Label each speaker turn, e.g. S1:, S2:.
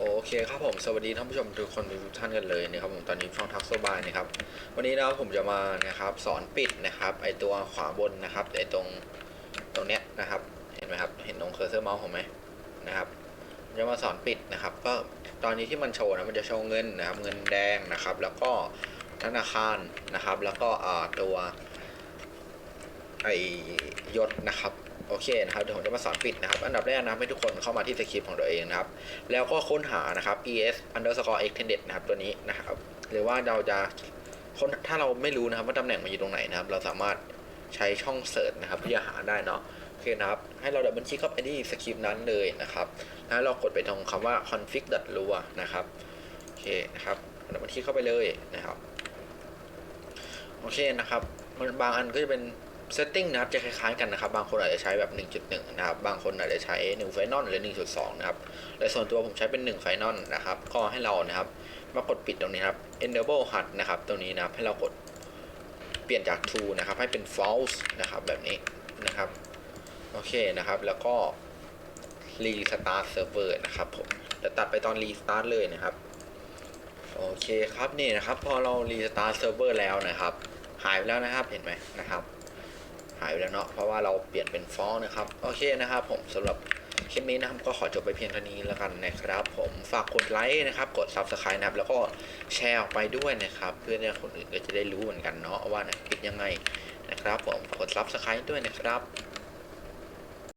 S1: โอเคครับผมสวัสดีท่านผู้ชมทุกคนทุกท่านกันเลยนะครับผมตอนนี้ช่องทักโซบายนะครับวันนี้นะครับผมจะมานะครับสอนปิดนะครับไอตัวขวาบนนะครับไอตรงตรงเนี้ยนะครับเห็นไหมครับเห็นตรงเคอร์เซอร์เมาส์ผมไหมนะครับจะมาสอนปิดนะครับ ก็ตอนนี้ที่มันโชว์นะมันจะโชว์เงินนะครับเงินแดงนะครับ แล้วก็ธนาคารนะครับ แล้วก็อ่าตัวไอยศนะครับ โอเคนะครับเดี๋ยวผมจะมาสอนปิดนะครับ อันดับแรกนะครับให้ทุกคนเข้ามาที่สคริปต์ของตัวเองนะครับ แล้วก็ค้นหานะครับ es underscore extended นะครับตัวนี้นะครับ หรือว่าเราจะค้นถ้าเราไม่รู้นะครับว่าตำแหน่งมันอยู่ตรงไหนนะครับ เราสามารถใช้ช่องเสิร์ชนะครับเพื่อหาได้เนาะโอเคนะครับ ให้เราดับเบิลคลิกเข้าไปที่สคริปต์นั้นเลยนะครับแล้วเรากดไปตรงคำว่า config lua นะครับโอเคนะครับดับเบิลคลิกเข้าไปเลยนะครับโอเคนะครับมันบางอันก็จะเป็น setting นะครับจะคล้ายๆกันนะครับ บางคนอาจจะใช้แบบ 1.1 นะครับ บางคนอาจจะใช้1 Final หรือ 1.2 นะครับแต่ส่วนตัวผมใช้เป็น 1 Final นะครับ ก็ให้เรานะครับมากดปิดตรงนี้ครับ enable HUD นะครับตรงนี้นะครับให้เรากดเปลี่ยนจาก true นะครับ ให้เป็น false นะครับแบบนี้นะครับโอเคนะครับ แล้วก็ restart server นะครับผมจะตัดไปตอน restart เลยนะครับโอเคครับนี่นะครับ พอเรา restart server แล้วนะครับ หายไปแล้วนะครับเห็นไหมนะครับ หายไปแล้วเนาะเพราะว่าเราเปลี่ยนเป็นฟอนต์นะครับโอเคนะครับ ผมสำหรับคลิปนี้นะครับก็ขอจบไปเพียงเท่านี้แล้วกันนะครับ ผมฝากกดไลค์นะครับ กด subscribe นะครับแล้วก็แชร์ออกไปด้วยนะครับ เพื่อนๆคนอื่นก็จะได้รู้เหมือนกันเนาะว่าเนี่ยปิดยังไงนะครับ ผมกกด subscribe ด้วยนะครับ